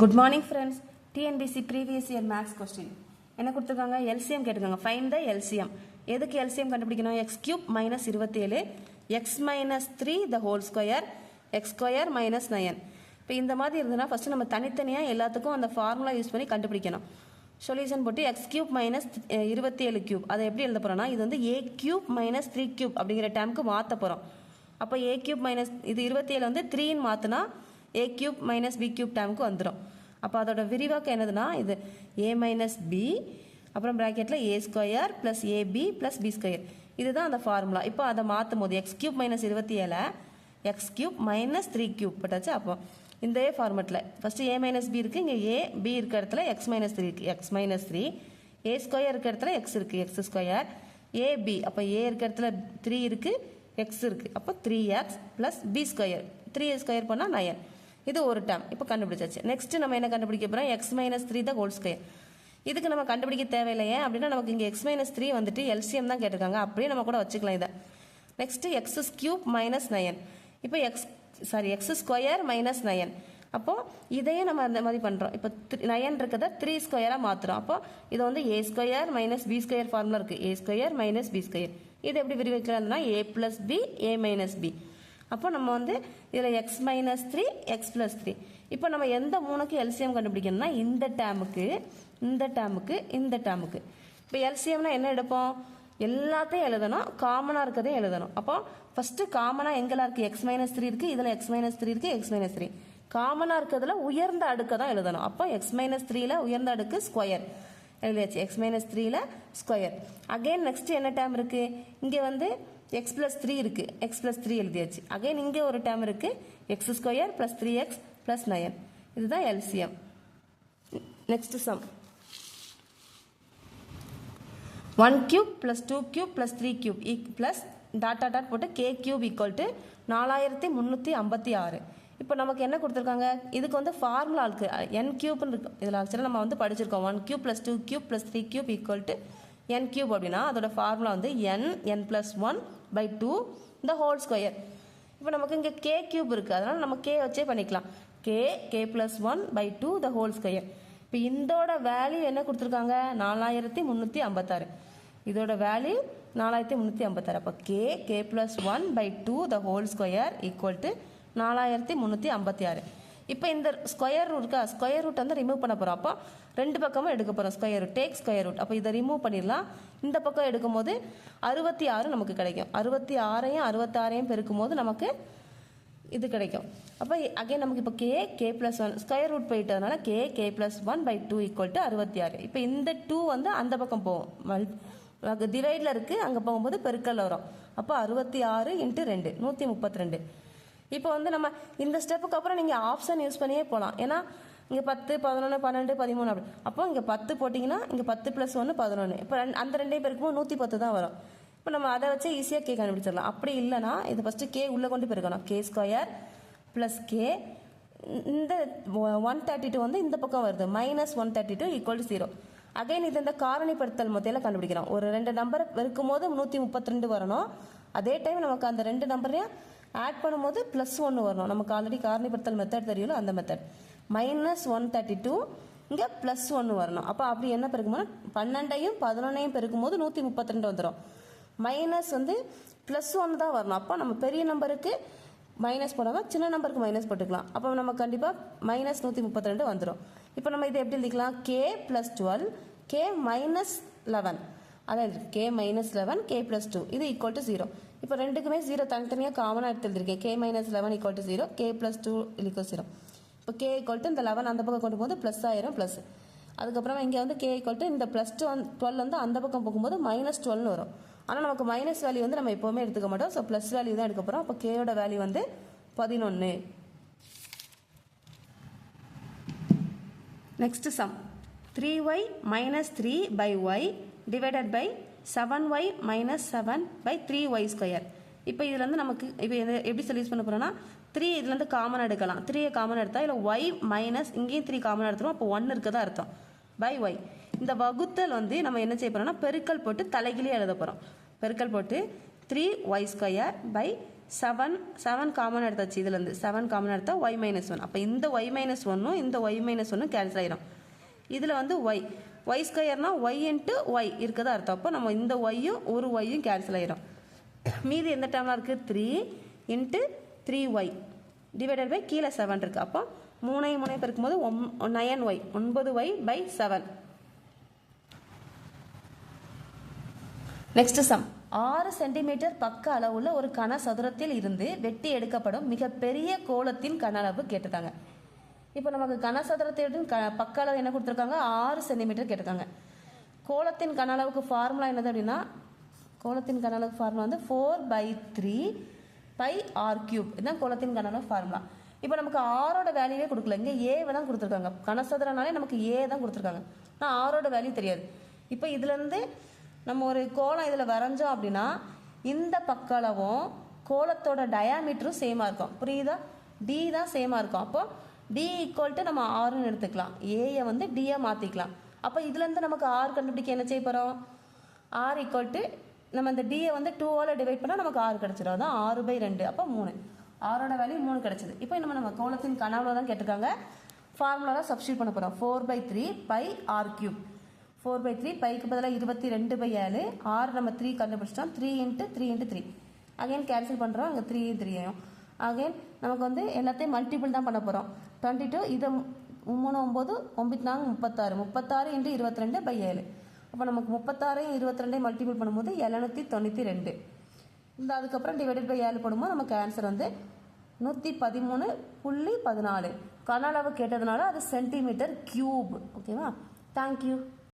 Good morning friends TNPSC previous year maths question என்ன கொடுத்துருக்காங்க? LCM கேட்டுருக்காங்க. ஃபைன் த எல்சிஎம் எதுக்கு எல்சிஎம் கண்டுபிடிக்கணும்? எக்ஸ் கியூப் மைனஸ் இருபத்தேழு x minus three the whole square x square minus nine இப்போ இந்த மாதிரி இருந்ததுன்னா ஃபஸ்ட்டு நம்ம தனித்தனியாக எல்லாத்துக்கும் அந்த ஃபார்முலா யூஸ் பண்ணி கண்டுபிடிக்கணும். சொல்யூஷன் போட்டு எக்ஸ் கியூப் மைனஸ் இருபத்தி ஏழு கியூப் அதை எப்படி எழுத போகிறோம்னா இது வந்து a cube minus three cube அப்படிங்கிற டேமுக்கு மாற்ற போகிறோம் அப்போ ஏ கியூப் மைனஸ் இது இருபத்தி ஏழு வந்து த்ரீன்னு மாற்றினா a cube minus b cube டேமுக்கு வந்துடும் அப்போ அதோட விரிவாக்கம் என்னதுன்னா இது ஏ மைனஸ் பி அப்புறம் ப்ராக்கெட்டில் a square plus ab plus b square இதுதான் அந்த ஃபார்முலா இப்போ அதை மாற்றும் போது எக்ஸ் கியூப் மைனஸ் இருபத்தி ஏழை X cube minus three cube பட்டாச்சு. அப்போ இந்த ஏ ஃபார்மெட்டில் ஃபஸ்ட்டு ஏ மைனஸ் பி இருக்குது இங்கே ஏ பி இருக்க இடத்துல எக்ஸ் மைனஸ் த்ரீ இருக்குது x minus three a square இருக்க இடத்துல எக்ஸ் இருக்குது எக்ஸ் ஸ்கொயர் ஏபி அப்போ ஏ இருக்க இடத்துல த்ரீ இருக்குது எக்ஸ் இருக்குது அப்போ three x plus b square three square பண்ணால் நயன் இது ஒரு டேம் இப்போ கண்டுபிடிச்சாச்சு. நெக்ஸ்ட் நம்ம என்ன கண்டுபிடிக்க போகிறோம் எக்ஸ் மைனஸ் த்ரீ தான் ஹோல் ஸ்கொயர் இதுக்கு நம்ம கண்டுபிடிக்க தேவையில்லையே அப்படின்னா நமக்கு இங்கே எக்ஸ் மைனஸ் த்ரீ வந்துட்டு எல்சிஎம் தான் கேட்டிருக்காங்க. அப்படியே நம்ம கூட வச்சுக்கலாம் இதை. Next x cube minus nine இப்போ x sorry x square minus nine அப்போது இதையே நம்ம அந்த மாதிரி பண்ணுறோம் இப்போ த்ரீ நயன் இருக்கிறத த்ரீ ஸ்கொயராக மாற்றுறோம் அப்போது இது வந்து a square minus b square formula இருக்குது a square minus b square இது எப்படி விரிவிக்கலாம்னா a plus b a minus b அப்போ நம்ம வந்து இதில் x minus three x plus three இப்போ நம்ம எந்த மூணுக்கு எல்சிஎம் கண்டுபிடிக்கணும்னா இந்த டேமுக்கு இந்த டேமுக்கு இந்த டேமுக்கு இப்போ எல்சிஎம்னா என்ன எடுப்போம்? எல்லாத்தையும் எழுதணும் காமனாக இருக்கதையும் எழுதணும். அப்போ ஃபஸ்ட்டு காமனாக எங்கெல்லாம் இருக்குது எக்ஸ் மைனஸ் த்ரீ இருக்குது இதில் எக்ஸ் மைனஸ் த்ரீ இருக்குது எக்ஸ் மைனஸ் த்ரீ காமனாக இருக்கிறதுல உயர்ந்த அடுக்கை தான் எழுதணும். அப்போ எக்ஸ் மைனஸ் த்ரீல உயர்ந்த அடுக்கு ஸ்கொயர் எழுதியாச்சு. எக்ஸ் மைனஸ் த்ரீல ஸ்கொயர் அகைன் நெக்ஸ்ட் என்ன டேம் இருக்குது இங்கே வந்து எக்ஸ் ப்ளஸ் த்ரீ இருக்குது எக்ஸ் ப்ளஸ் த்ரீ எழுதியாச்சு. அகைன் இங்கே ஒரு டேம் இருக்குது x square plus three x plus nine இதுதான் LCM next sum one cube plus two cube plus three cube ஈக் plus tata dot போட்டு கே கியூப் ஈக்குவல் டு நாலாயிரத்தி முந்நூற்றி ஐம்பத்தி ஆறு. இப்போ நமக்கு என்ன கொடுத்துருக்காங்க? இதுக்கு வந்து ஃபார்முலா இருக்கு. என் கியூப்னு இருக்கு. இதில் ஆக்சுவலாக நம்ம வந்து படிச்சிருக்கோம். One cube plus two cube plus three cube equal to n cube அப்படின்னா அதோட ஃபார்முலா வந்து n n plus one by two இந்த ஹோல் ஸ்கொயர் இப்போ நமக்கு இங்கே கே கியூப் இருக்குது அதனால் நம்ம கே வச்சே பண்ணிக்கலாம். K k plus one by two the whole square இப்போ இதோட வேல்யூ என்ன கொடுத்துருக்காங்க? நாலாயிரத்தி முந்நூற்றி ஐம்பத்தாறு. இதோட வேல்யூ நாலாயிரத்தி முந்நூற்றி ஐம்பத்தாறு. அப்போ k k plus one by two the whole square equal to நாலாயிரத்தி முந்நூற்றி ஐம்பத்தி ஆறு இப்போ இந்த ஸ்கொயர் ரூட் இருக்கா ஸ்கொயர் ரூட் வந்து ரிமூவ் பண்ண போகிறோம் அப்போ ரெண்டு பக்கமும் எடுக்க போகிறோம் square root take square root அப்போ இதை ரிமூவ் பண்ணிடலாம். இந்த பக்கம் எடுக்கும்போது அறுபத்தி ஆறு நமக்கு கிடைக்கும். அறுபத்தி ஆறையும் அறுபத்தாறையும் பெருக்கும் போது நமக்கு இது கிடைக்கும். அப்போ அகைன் நமக்கு இப்போ k k plus one square root போயிட்டதுனால k k plus one by two equal to அறுபத்தி ஆறு. இப்போ இந்த டூ வந்து அந்த பக்கம் போகும். மல் டிவைடில் இருக்குது அங்கே போகும்போது பெருக்கல் வரும். அப்போ அறுபத்தி ஆறு இன்ட்டு ரெண்டு. நூற்றி முப்பத்தி ரெண்டு. இப்போ வந்து நம்ம இந்த ஸ்டெப்புக்கு அப்புறம் நீங்கள் ஆப்ஷன் யூஸ் பண்ணியே போகலாம் ஏன்னா இங்கே பத்து பதினொன்று பன்னெண்டு பதிமூணு அப்படி. அப்போ இங்கே பத்து போட்டிங்கன்னா இங்கே பத்து ப்ளஸ் ஒன்று பதினொன்று இப்போ ரெண்டு அந்த ரெண்டையும் பேருக்கும் நூற்றி பத்து தான் வரும். இப்போ நம்ம அதை வச்சு ஈஸியாக கே கண்டுபிடிச்சிடலாம். அப்படி இல்லைனா இது ஃபஸ்ட்டு கே உள்ளே கொண்டு போயிருக்கணும். கே ஸ்கொயர் ப்ளஸ் கே இந்த ஒன் தேர்ட்டி டூ வந்து இந்த பக்கம் வருது. Minus one thirty two equal to zero again இது இந்த காரணிப்படுத்தல் மொத்தையில் கண்டுபிடிக்கிறோம். ஒரு ரெண்டு நம்பர் பெருக்கும் போது நூற்றி முப்பத்தி ரெண்டு வரணும். அதே டைம் நமக்கு அந்த ரெண்டு நம்பரையும் ஆட் பண்ணும்போது ப்ளஸ் ஒன்று வரணும். நமக்கு ஆல்ரெடி காரணிப்படுத்தல் மெத்தட் தெரியல அந்த method minus one thirty two இங்கே ப்ளஸ் ஒன்று வரணும். அப்போ அப்படி என்ன பெருக்குமோனா பன்னெண்டையும் பதினொன்னையும் பெருக்கும் போது நூற்றி முப்பத்தி ரெண்டு வந்துடும் மைனஸ் வந்து ப்ளஸ் ஒன் தான் வரணும். அப்போ நம்ம பெரிய நம்பருக்கு மைனஸ் போடாமல் சின்ன நம்பருக்கு மைனஸ் போட்டுக்கலாம். அப்போ நம்ம கண்டிப்பாக மைனஸ் நூற்றி முப்பத்தி ரெண்டு வந்துடும் இப்போ நம்ம இதை எப்படி எழுதிக்கலாம்? K plus twelve k minus eleven அதான் k minus eleven k plus two இது ஈக்குவல் டு ஜீரோ இப்போ ரெண்டுக்குமே ஜீரோ தனித்தனியாக காமனாக எடுத்து எழுதிருக்கேன் k minus eleven equal to zero k plus two equal zero இப்போ கே ஈக்குவல் டு இந்த லெவன் அந்த பக்கம் கொண்டு போது ப்ளஸ் ஆயிரும் ப்ளஸ் அதுக்கப்புறமா இங்கே வந்து கே ஈக்குவல் டு இந்த ப்ளஸ் டூ வந்து டுவெல் வந்து அந்த பக்கம் போகும்போது மைனஸ் டுவெல்னு வரும். ஆனால் நமக்கு மைனஸ் வேல்யூ வந்து நம்ம எப்போவுமே எடுத்துக்க மாட்டோம். ஸோ ப்ளஸ் வேல்யூ தான் எடுக்க போகிறோம் அப்போ கேயோட வேல்யூ வந்து பதினொன்று next sum three y minus three by y divided by seven y minus seven by three y square இப்போ இதுலேருந்து நமக்கு இப்போ இதை எப்படி சொல்யூஸ் பண்ண போகிறோம்னா த்ரீ இதுலேருந்து காமன் எடுக்கலாம். த்ரீயை காமன் எடுத்தால் இல்லை ஒய் மைனஸ் இங்கேயும் த்ரீ காமன் எடுத்துரும் அப்போ ஒன் இருக்கதா அர்த்தம். பை ஒய் இந்த வகுத்தல் வந்து நம்ம என்ன செய்ய போகிறோம்னா பெருக்கல் போட்டு தலைகிலே எழுத போகிறோம் பெருக்கல் போட்டு three y square by seven seven common எடுத்தாச்சு இதுலேருந்து செவன் காமன் எடுத்தால் ஒய் மைனஸ் ஒன் அப்போ இந்த ஒய் மைனஸ் ஒன்றும் இந்த ஒய் மைனஸ் ஒன்றும் கேன்சல் ஆகிடும் இதில் வந்து ஒய் ஒய் ஸ்கொயர்னா ஒய் இன்ட்டு ஒய் இருக்கதா அர்த்தம். அப்போ நம்ம இந்த ஒய்யும் ஒரு ஒய்யும் கேன்சல் ஆயிரும். மீதி எந்த டேர்மில் இருக்குது three into three y divided by கீழே செவன் இருக்குது அப்போ மூணை மூணை பெருக்கும்போது ஒம் நயன் ஒய் ஒன்பது y by seven next sum ஆறு சென்டிமீட்டர் பக்க அளவுள்ள ஒரு கன சதுரத்தில் இருந்து வெட்டி எடுக்கப்படும் மிகப்பெரிய கோலத்தின் கன அளவு கேட்டிருக்காங்க இப்போ நமக்கு கனசதுரத்தின் க பக்க அளவு என்ன கொடுத்துருக்காங்க? ஆறு சென்டிமீட்டர் கேட்டிருக்காங்க. கோலத்தின் கன அளவுக்கு ஃபார்முலா என்னது அப்படின்னா கோலத்தின் கன அளவுக்கு ஃபார்முலா வந்து four by three pi r cube இதுதான் கோலத்தின் கன அளவு ஃபார்முலா இப்போ நமக்கு ஆரோட வேல்யூவே கொடுக்கல. இங்கே ஏவை தான் கொடுத்துருக்காங்க. கனசதுரனாலே நமக்கு ஏ தான் கொடுத்துருக்காங்க. ஆனால் ஆரோட வேல்யூ தெரியாது. இப்போ இதுலேருந்து நம்ம ஒரு கோலம் இதில் வரைஞ்சோம் அப்படின்னா இந்த பக்க அளவும் கோலத்தோட டயாமீட்டரும் சேமாக இருக்கும். புரியுதா? டி தான் சேமாக இருக்கும். அப்போது டி ஈக்குவல் டு நம்ம ஆறுன்னு எடுத்துக்கலாம். ஏயை வந்து டியை மாற்றிக்கலாம் அப்போ இதுலேருந்து நமக்கு ஆறு கண்டுபிடிக்க என்ன செய்ய போகிறோம் ஆர் ஈக்குவல் டு நம்ம இந்த டியை வந்து டூவால் டிவைட் பண்ணால் நமக்கு ஆறு கிடச்சிடும் அதான் ஆறு பை ரெண்டு. அப்போ மூணு. ஆறோட வேல்யூ மூணு கிடச்சிது. இப்போ நம்ம நம்ம கோலத்தின் கனவுல தான் கேட்டிருக்காங்க. ஃபார்முலா தான் சப்ஸ்டியூட் பண்ண போகிறோம் four by three pi r cube four by three bike பதிலாக இருபத்தி ரெண்டு பை ஏழு. ஆறு நம்ம த்ரீ கண்டுபிடிச்சிட்டோம். Three into three into three again cancel பண்ணுறோம் அங்கே த்ரீ த்ரீயும் அகைன் நமக்கு வந்து எல்லாத்தையும் மல்டிபிள் தான் பண்ண போகிறோம் டுவெண்ட்டி டூ இதை மூணு ஒம்பது ஒம்பத்தி நாலு முப்பத்தாறு. முப்பத்தாறு இன்ட்டு இருபத்தி ரெண்டு பை ஏழு. அப்போ நமக்கு முப்பத்தாறையும் இருபத்தி ரெண்டையும் மல்டிபிள் பண்ணும்போது எழுநூற்றி தொண்ணூற்றி ரெண்டு. இந்த அதுக்கப்புறம் டிவைடட் பை ஏழு போடும்போது நமக்கு ஆன்சர் வந்து நூற்றி பதிமூணு புள்ளி பதினாலு. கன அளவு கேட்டதுனால அது சென்டிமீட்டர் கியூப் ஓகேவா தேங்க்யூ